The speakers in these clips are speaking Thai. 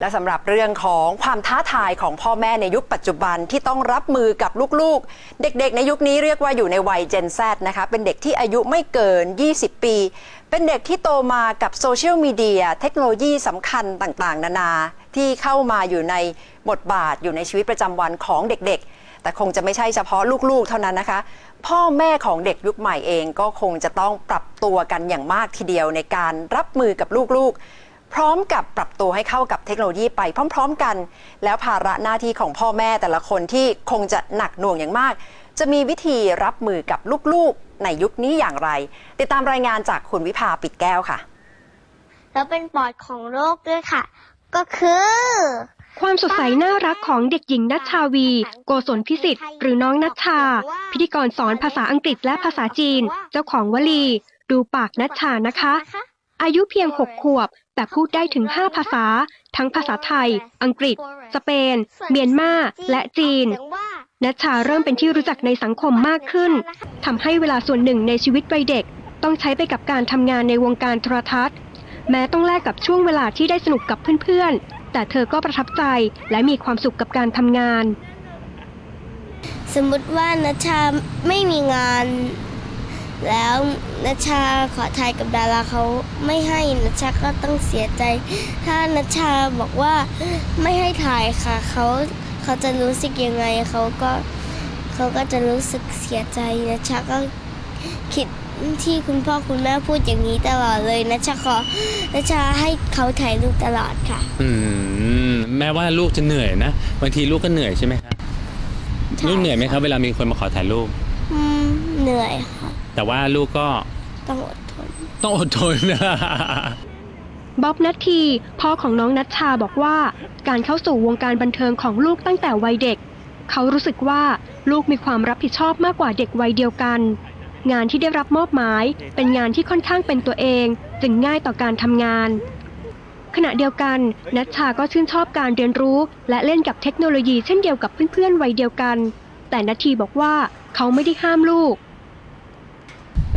และสำหรับเรื่องของความท้าทายของพ่อแม่ในยุคปัจจุบันที่ต้องรับมือกับลูกๆ เด็กๆ ในยุคนี้เรียกว่าอยู่ในวัย Gen Z นะคะ เป็นเด็กที่อายุไม่เกิน 20 ปี เป็นเด็กที่โตมากับโซเชียลมีเดียเทคโนโลยีสำคัญต่างๆ นานา ที่เข้ามาอยู่ในบทบาทอยู่ในชีวิตประจำวันของเด็กๆ แต่คงจะไม่ใช่เฉพาะลูกๆ เท่านั้นนะคะ พ่อแม่ของเด็กยุคใหม่เองก็คงจะต้องปรับตัวกันอย่างมากทีเดียวในการรับมือกับลูกๆ พร้อมกับปรับตัวให้เข้ากับเทคโนโลยีไปพร้อม ๆ กัน แล้วภาระหน้าที่ของพ่อแม่แต่ละคนที่คงจะหนักหน่วงอย่างมาก จะมีวิธีรับมือกับลูกๆ ในยุคนี้อย่างไร ติดตามรายงานจากคุณวิภาปิดแก้วค่ะ แล้วเป็นปอดของโลกด้วยค่ะ ก็คือ ความสดใสน่ารักของเด็กหญิงนัชชาวี โกศลพิสิทธิ์หรือน้องนัชชา พิธีกรสอนภาษาอังกฤษและภาษาจีน เจ้าของวลี ดูปากนัชชานะคะ อายุเพียง 6 ขวบ แต่พูดได้ถึง 5 ภาษา ทั้งภาษาไทย อังกฤษ สเปน เมียนมา และจีนนัชชาเริ่มเป็นที่รู้จักในสังคมมากขึ้นทำให้เวลาส่วนหนึ่งในชีวิตวัยเด็ก ต้องใช้ไปกับการทำงานในวงการโทรทัศน์ แม้ต้องแลกกับช่วงเวลาที่ได้สนุกกับเพื่อนๆ แต่เธอก็ประทับใจและมีความสุขกับการทำงาน สมมติว่านัชชาไม่มีงาน แล้วนัชชาขอถ่ายกับดาราเขาไม่ให้นัชชาก็ต้องเสียใจ ถ้านัชชาบอกว่าไม่ให้ถ่ายค่ะเขาเขาจะรู้สึกยังไงเขาก็เขาก็จะรู้สึกเสียใจนัชชาก็คิดที่คุณพ่อคุณแม่พูดอย่างนี้ตลอดเลยนัชชาขอนัชชาให้เขาถ่ายรูปตลอดค่ะ อืมแม้ว่าลูกจะเหนื่อยนะบางทีลูกก็เหนื่อยใช่ไหมครับใช่ลูกเหนื่อยไหมครับเวลามีคนมาขอถ่ายรูป อืมเหนื่อยค่ะ แต่ว่าลูกก็ต้องอดทน ต้องอดทนนะบ๊อบนัททีพ่อของน้องนัชชาบอกว่า การเข้าสู่วงการบันเทิงของลูกตั้งแต่วัยเด็ก เขารู้สึกว่าลูกมีความรับผิดชอบมากกว่าเด็กวัยเดียวกัน งานที่ได้รับมอบหมาย เป็นงานที่ค่อนข้างเป็นตัวเอง จึงง่ายต่อการทำงาน ขณะเดียวกันนัชชาก็ชื่นชอบการเรียนรู้ และเล่นกับเทคโนโลยีเช่นเดียวกับเพื่อนๆวัยเดียวกัน แต่นัททีบอกว่าเขาไม่ได้ห้ามลูก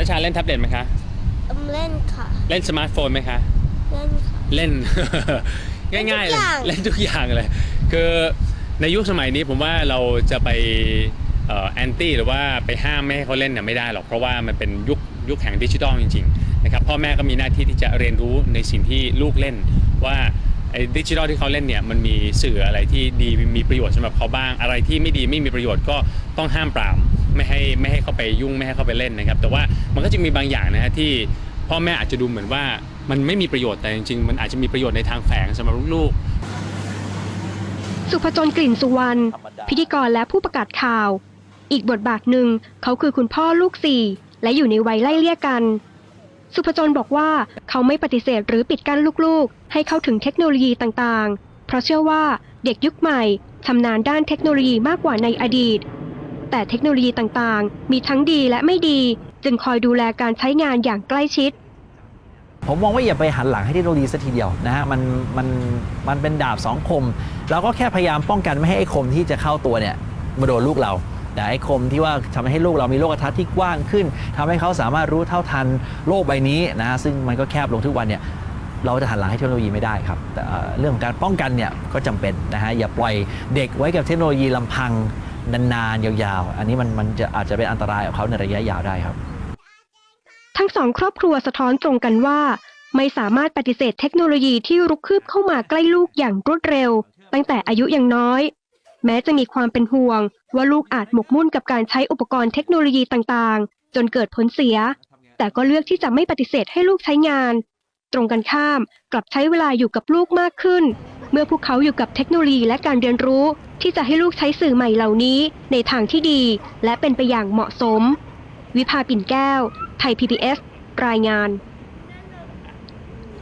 นัชชาเล่นแท็บเล็ตไหมคะ อืมเล่นค่ะ เล่นสมาร์ทโฟนไหมคะ เล่นค่ะ เล่น ง่ายๆเลยเล่นทุกอย่าง เล่นทุกอย่างเลย คือในยุคสมัยนี้ผมว่าเราจะไปแอนตี้หรือว่าไปห้ามไม่ให้เขาเล่นเนี่ยไม่ได้หรอก เพราะว่ามันเป็นยุคยุคแห่งดิจิทัลจริงๆนะครับพ่อแม่ก็มีหน้าที่ที่จะเรียนรู้ในสิ่งที่ลูกเล่น ว่าไอ้ดิจิทัลที่เขาเล่นเนี่ยมันมีสื่ออะไรที่ดีมีประโยชน์สำหรับเขาบ้าง อะไรที่ไม่ดีไม่มีประโยชน์ก็ต้องห้ามปราม ไม่ให้ไม่ให้เขาไปยุ่งไม่ให้เขาไปเล่นนะครับ แต่ว่ามันก็จะมีบางอย่างนะฮะที่พ่อแม่อาจจะดูเหมือนว่ามันไม่มีประโยชน์แต่จริงๆ มันอาจจะมีประโยชน์ในทางแฝงสำหรับลูกๆ สุภจนกลิ่นสุวรรณพิธีกรและผู้ประกาศข่าว อีกบทบาทหนึ่งเขาคือคุณพ่อลูกสี่และอยู่ในวัยไล่เลี่ยกัน สุภจนบอกว่าเขาไม่ปฏิเสธหรือปิดกั้นลูกๆ ให้เข้าถึงเทคโนโลยีต่างๆ เพราะเชื่อว่าเด็กยุคใหม่ชำนาญด้านเทคโนโลยีมากกว่าในอดีต แต่เทคโนโลยีต่างๆ มีทั้งดีและไม่ดี จึงคอยดูแลการใช้งานอย่างใกล้ชิด ผมมองว่าอย่าไปหันหลังให้เทคโนโลยีสัทีเดียวนะฮะมันมันมันเป็นดาบสองคม เราก็แค่พยายามป้องกันไม่ให้ไอ้คมที่จะเข้าตัวเนี่ยมาโดนลูกเราแต่ไอ้คมที่ว่าทำให้ลูกเรามีโลกทัศน์ที่กว้างขึ้นทำให้เขาสามารถรู้เท่าทันโลกใบนี้นะฮะซึ่งมันก็แคบลงทุกวันเนี่ยเราจะหันหลังให้เทคโนโลยีไม่ได้ครับแต่เรื่องของการป้องกันเนี่ยก็จำเป็นนะฮะอย่าปล่อยเด็กไว้กับเทคโนโลยีลำพัง นานๆ ยาวๆ อันนี้มันมันจะอาจจะเป็นอันตรายกับเขาในระยะยาวได้ครับ ทั้งสองครอบครัวสะท้อนตรงกันว่า ไม่สามารถปฏิเสธเทคโนโลยีที่รุกคืบเข้ามาใกล้ลูกอย่างรวดเร็ว ตั้งแต่อายุยังน้อย แม้จะมีความเป็นห่วง ว่าลูกอาจหมกมุ่นกับการใช้อุปกรณ์เทคโนโลยีต่างๆ จนเกิดผลเสีย แต่ก็เลือกที่จะไม่ปฏิเสธให้ลูกใช้งาน ตรงกันข้ามกลับใช้เวลาอยู่กับลูกมากขึ้น เมื่อพวกเขาอยู่กับเทคโนโลยีและการเรียนรู้ ที่จะให้ลูกใช้สื่อใหม่เหล่านี้ในทางที่ดีและเป็นไปอย่างเหมาะสม วิภาปิ่นแก้ว ไทย PBS รายงาน